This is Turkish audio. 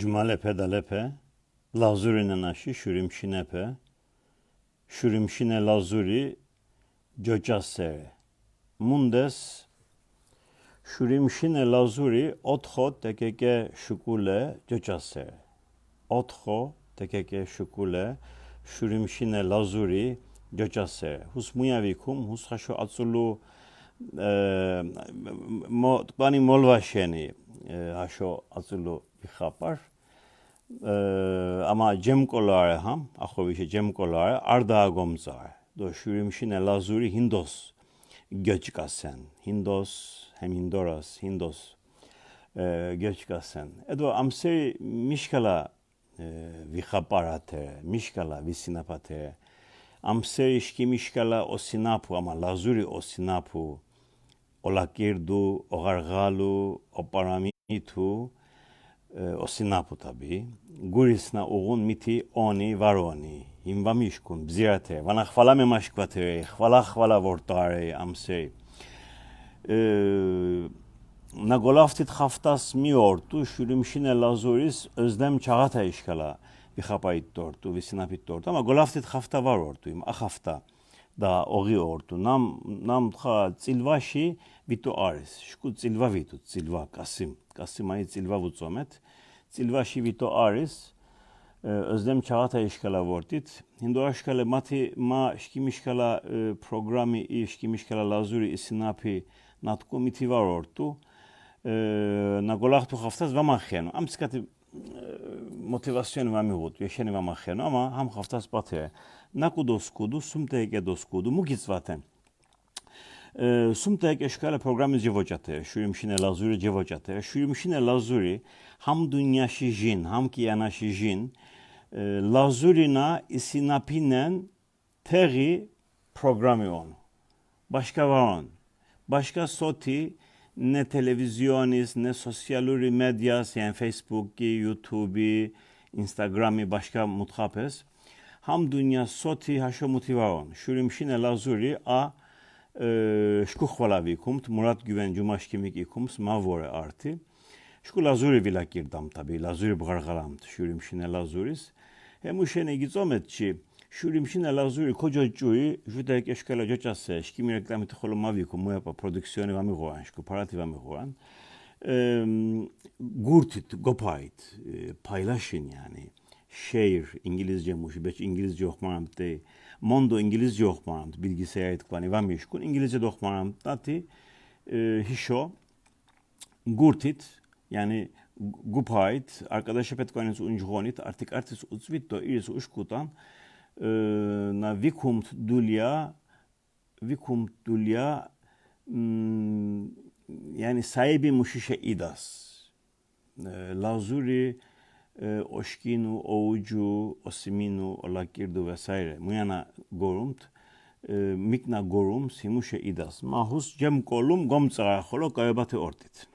Cumalepe dalepe, lazurine naşi şurimşinepe, şurimşine lazuri, cocassere. Mundes, şurimşine lazuri, otho tekeke şukule, cocassere. Otho tekeke şukule, şurimşine lazuri, cocassere. Hus muyavikum, hus haşo atsulu, mo, tbani molvaşeni, haşo atsulu vixapar. Ama cemkolare ham, axovişe cemkolare, arda gomzar. Do şurimşine lazuri hindos göçkasen. Hindos, hem hindoras, hindos e, göçkasen. Edo amseri mişkala e, vixaparate, mişkala visinapate. Amseri işki mişkala osinapu ama lazuri osinapu. Olakirdu, ogargalu, oparamitu, osinapu. Gurisna uğun miti oni varoni. Imva mishkun, bzirate, vana hvala me mashkvatere, hvala hvala vortare, amseri. E, na golaftit haftas mi ortu, şürümşine lazuris özlem çağata işkala vixapait dortu, visinapit dortu. Ama golaftit hafta var ortuyum, ah hafta da ogi ortu. Nam, nam txa tsilvashi vitu aris. Şku tsilva vitu, tsilva, kasim. Kasim ayı tsilva vutsomet. Tsilvashi vitu aris. E, Özlem Çağatay işkala vortit. Hindu aşkala mati ma şkim işkala e, programi i şkim işkala lazuri isinapi natku miti var ortu. E, Na golahtu haftaz vamaxenu. Am skati motivasyonu vamigut, yeşeni vamaxenu ama ham haftaz batı. Naku doskudu, sumtege doskudu, mugizvaten. Sumtek eşkale programı cevocate, şuyumşine lazuri cevocate, şuyumşine lazuri ham dünya şijin, ham ki yana şijin, lazurina isinapinen teri programı on. Başka var on. Başka soti ne televizyonis, ne sosyaluri medyas, yani Facebook, YouTube, Instagram'i başka muthapes. Ham dünya soti haşo motivaron. Şurimşine lazuri a e, şku hvala vikumt, Murat Güven Cumaşkimik ikums mavore arti. Şku lazuri vilakirdam tabi, lazuri bgargalamt, şurimşine lazuris. Hem uşene gizometçi, şurimşine lazuri koca cuyi, judek eşkala coçase, şkimi reklamı tıkolu mavikum, mu yapa prodüksiyonu vami goğan, şku parati vami goğan. E, gurtit, gopait, e, paylaşın yani. Share İngilizce muş, İngilizce okumanam te, Mondo İngilizce okumanam, bilgisayar etkvani vami şkun, İngilizce de okumanam tati, e, hişo, gurtit, yani gupait, arkadaşa petkvanis unjuhonit, artık artis utsvitto, iris uşkutan, e, na vikumt dulya, vikumt dulya, mm, yani sahibi muşişe idas. E, lazuri, e, oğucu, osiminu, olakirdu vesaire. Muyana gorumt, e, mikna gorum, simuşe idas. Mahus cem kolum gomtsara holo kayabate ortit.